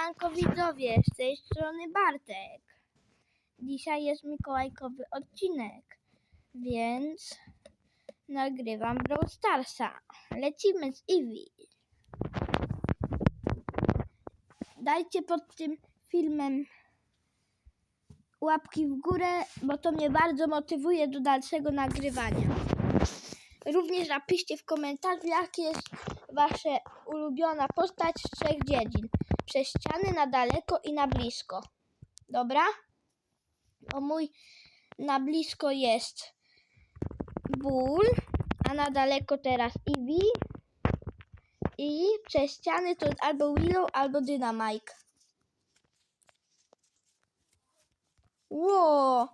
Siemanko widzowie, z tej strony Bartek. Dzisiaj jest mikołajkowy odcinek, więc nagrywam Brawl Starsa. Lecimy z Eevee. Dajcie pod tym filmem łapki w górę, bo to mnie bardzo motywuje do dalszego nagrywania. Również napiszcie w komentarzu, jakie jest wasza ulubiona postać z trzech dziedzin. Przez ściany, na daleko i na blisko. Dobra? O mój na blisko jest Bull, a na daleko teraz Eevee. I przez ściany to jest albo Willow, albo Dynamike. Ło!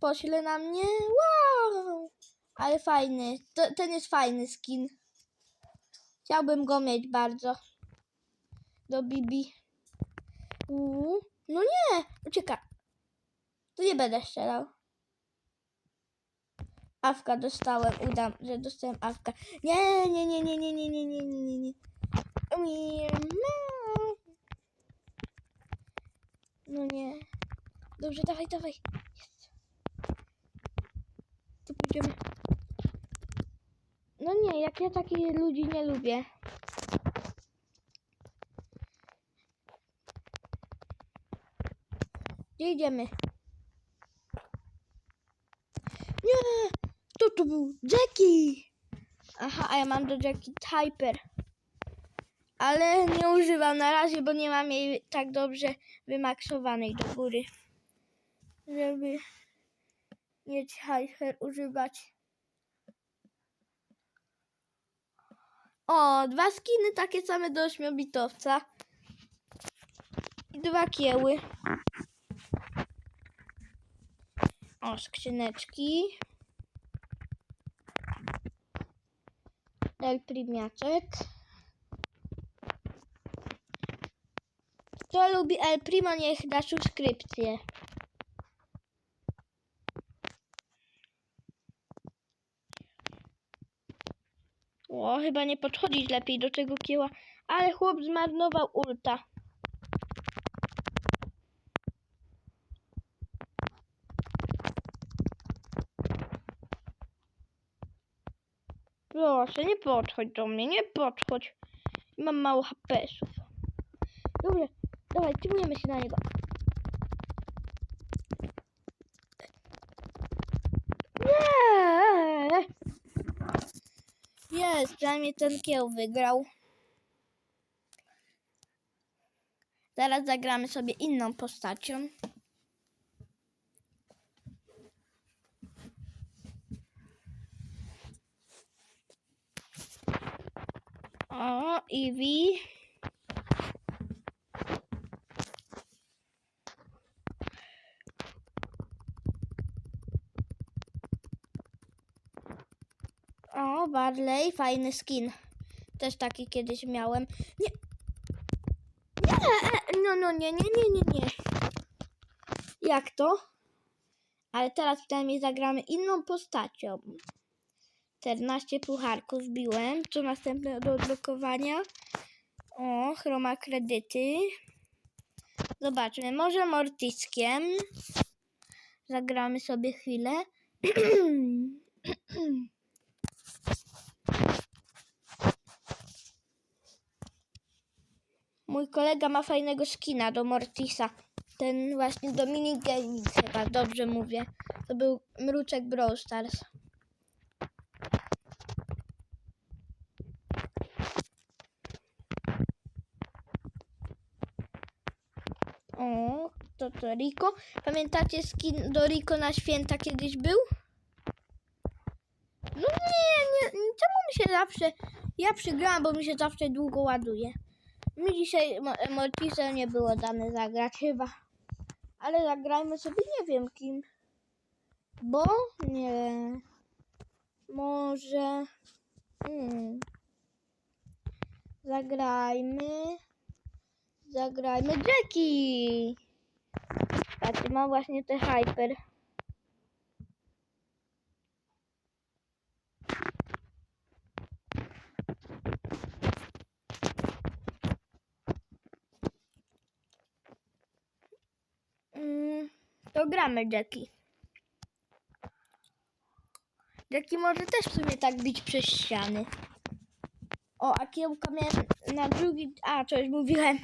Pośle na mnie? Wow! Ale fajny. To, ten jest fajny skin. Chciałbym go mieć bardzo. Do Bibi. Uuu. No nie! Ucieka. To nie będę strzelał. Awka dostałem. Udam, że dostałem awka. Nie, nie, nie, nie, nie, nie, nie, nie, nie, nie, nie. No nie. Dobrze, dawaj, dawaj. Jest. Tu pójdziemy. No nie, jak ja takich ludzi nie lubię. Idziemy? Nie! To był? Jackie! Aha, a ja mam do Jackie Typer. Ale nie używam na razie, bo nie mam jej tak dobrze wymaksowanej do góry. Żeby mieć Hyper używać. O, dwa skiny takie same do ośmiobitowca. I dwa kieły. O, skrzyneczki. El Primiaczek. Kto lubi El Primo, niech da subskrypcję. O, chyba nie podchodzić lepiej do tego kieła, ale chłop zmarnował ulta. Proszę, nie podchodź do mnie, nie podchodź. Mam mało HP-sów. Dobrze, dawaj, tymujemy się na niego. Nie! Jest, przynajmniej ten kieł wygrał. Zaraz zagramy sobie inną postacią. O, Eevee. O, Barley, fajny skin. Też taki kiedyś miałem. Nie. Nie, e, no, no, nie, nie, nie, nie, nie. Jak to? Ale teraz przynajmniej zagramy inną postacią. 14 pucharków wbiłem. Co następne do odblokowania? O, chroma kredyty. Zobaczmy, może Mortiskiem. Zagramy sobie chwilę. Mój kolega ma fajnego skina do Mortisa. Ten właśnie Dominic Gaming chyba, dobrze mówię. To był Mruczek Brawl Stars. O, to Rico. Pamiętacie skin do Rico na święta kiedyś był? No nie, nie, czemu mi się zawsze... Ja przygrałam, bo mi się zawsze długo ładuje. Mi dzisiaj Mo- Mortisa nie było dane zagrać chyba. Ale zagrajmy sobie nie wiem kim. Bo nie. Może. Hmm. Zagrajmy. Zagrajmy Jackie. Patrzcie, mam właśnie te hyper. Mm, to gramy Jackie. Jackie może też w sumie tak bić przez ściany. O, a kiełka miałem na drugi... A, coś mówiłem.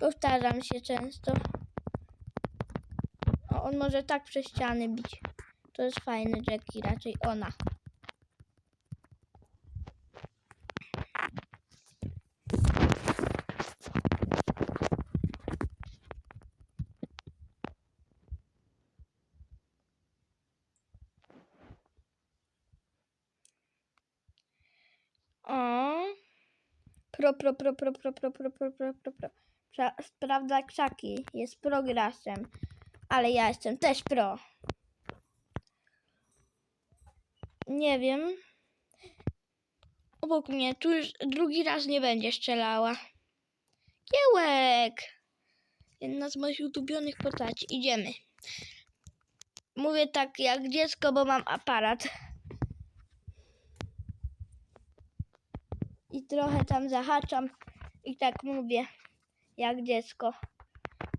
Powtarzam się często. On może tak przez ściany bić. To jest fajny Jackie, raczej ona. Pro, pro, pro, pro, pro, pro, pro, pro, pro, pro, pro. Sprawdza krzaki. Jest prograsem. Ale ja jestem też pro. Nie wiem. Obok mnie tu już drugi raz nie będzie strzelała. Kiełek! Jedna z moich ulubionych postaci. Idziemy. Mówię tak jak dziecko, bo mam aparat. I trochę tam zahaczam. I tak mówię, jak dziecko.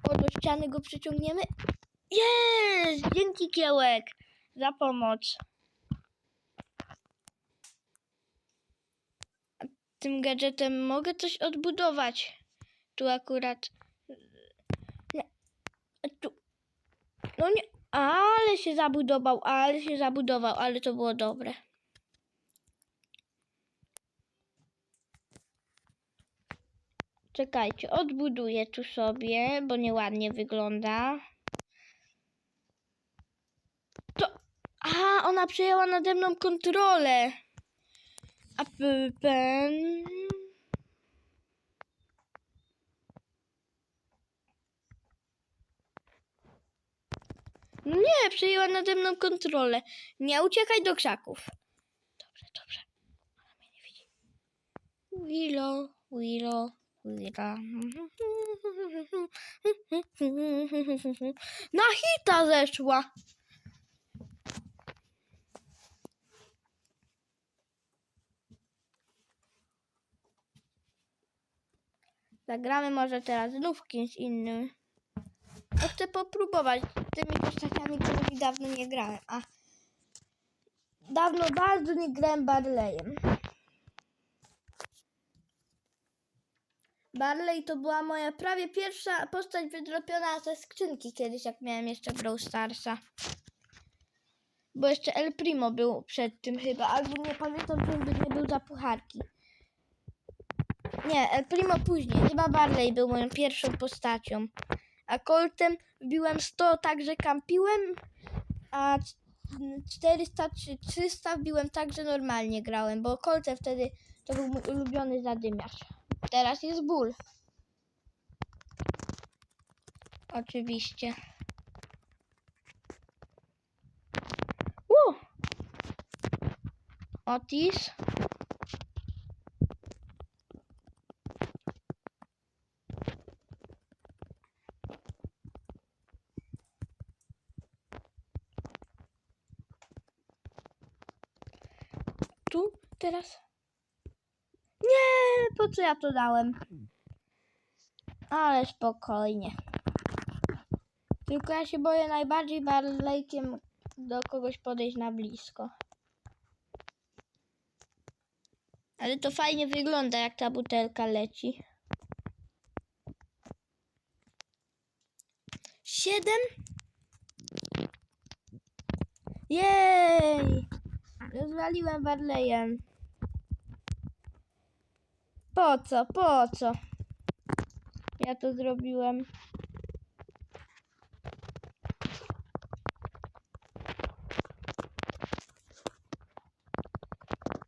O, do ściany go przyciągniemy. Jest! Dzięki kiełek za pomoc. Tym gadżetem mogę coś odbudować. Tu akurat. Tu. No nie. Ale się zabudował, ale się zabudował, ale to było dobre. Czekajcie, odbuduję tu sobie, bo nieładnie wygląda. To. A, ona przejęła nade mną kontrolę. A p- pen. Nie, przejęła nade mną kontrolę. Nie uciekaj do krzaków. Dobrze, dobrze. Ona mnie nie widzi. Willow, Willow, Willow. Na hita zeszła. Zagramy może teraz znów kimś innym. Bo chcę popróbować tymi postaciami, którymi dawno nie grałem. A dawno bardzo nie grałem Barleyem. Barley to była moja prawie pierwsza postać wydropiona ze skrzynki kiedyś, jak miałem jeszcze Brawl Starsa. Bo jeszcze El Primo był przed tym chyba, albo nie pamiętam, czy by nie był za pucharki. Nie, El Primo później, chyba Barley był moją pierwszą postacią. A Coltem wbiłem 100, także kampiłem, a c- 400 czy 300 wbiłem tak, że normalnie grałem, bo Coltem wtedy to był mój ulubiony zadymiarz. Teraz jest ból. Oczywiście. U! Otis. Tu, teraz. Nie, po co ja to dałem? Ale spokojnie. Tylko ja się boję najbardziej barlejkiem do kogoś podejść na blisko. Ale to fajnie wygląda, jak ta butelka leci. Siedem? Jej! Rozwaliłem barlejem. Po co? Po co? Ja to zrobiłem.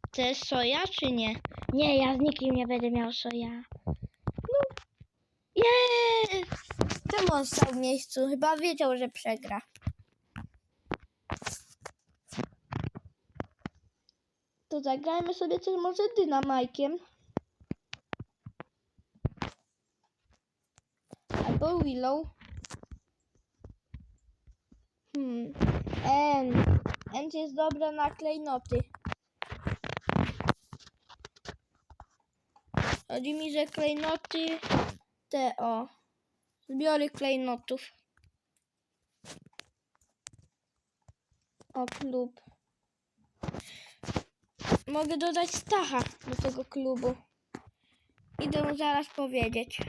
Chcesz soja, czy nie? Nie, ja z nikim nie będę miał soja. No. Jest! Czemu on stał w miejscu? Chyba wiedział, że przegra. To zagrajmy sobie coś może dynamajkiem. Albo Willow. Hmm. End jest dobra na klejnoty. Chodzi mi, że klejnoty te o. Zbiory klejnotów. O, klub. Mogę dodać Stacha do tego klubu. Idę mu zaraz powiedzieć.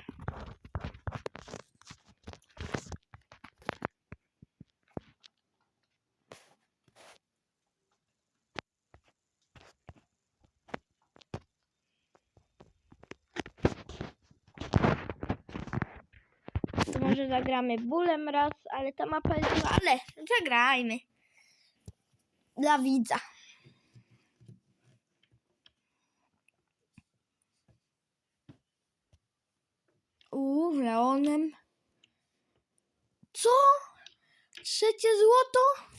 To może zagramy bólem raz, ale ta mapa jest zła, ale zagrajmy. Dla widza. Uuu, Leonem. Co? Trzecie złoto?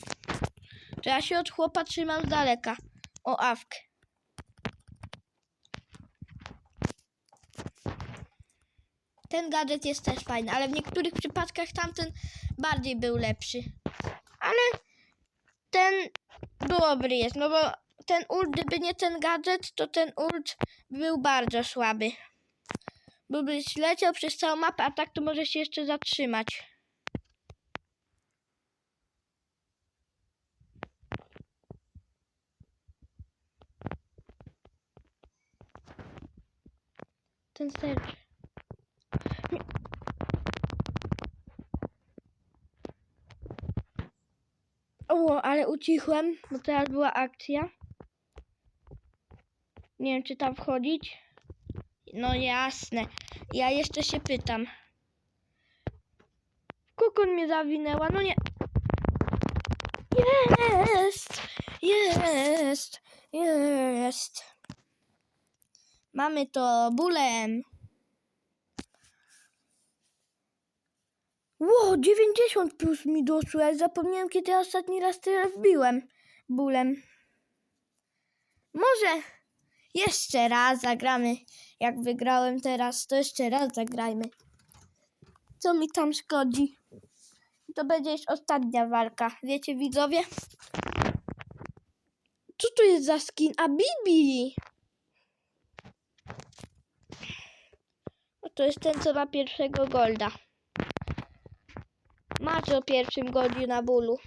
To ja się od chłopa trzymam z daleka. O awkę. Ten gadżet jest też fajny, ale w niektórych przypadkach tamten bardziej był lepszy. Ale ten dobry jest, no bo ten ult, gdyby nie ten gadżet, to ten ult był bardzo słaby. Byłbyś leciał przez całą mapę, a tak to może się jeszcze zatrzymać. Ten sercz. O, ale ucichłem, bo teraz była akcja. Nie wiem, czy tam wchodzić. No jasne. Ja jeszcze się pytam. Kukon mnie zawinęła, no nie. Jest! Jest! Jest! Mamy to bólem. Ło, 90 plus mi doszło. Ja zapomniałem, kiedy ostatni raz tyle wbiłem bólem. Może jeszcze raz zagramy. Jak wygrałem teraz, to jeszcze raz zagrajmy. Co mi tam szkodzi? To będzie już ostatnia walka. Wiecie, widzowie? Co to jest za skin? A Bibi! No to jest ten, co ma pierwszego golda. Masz o pierwszym goldzie na bólu.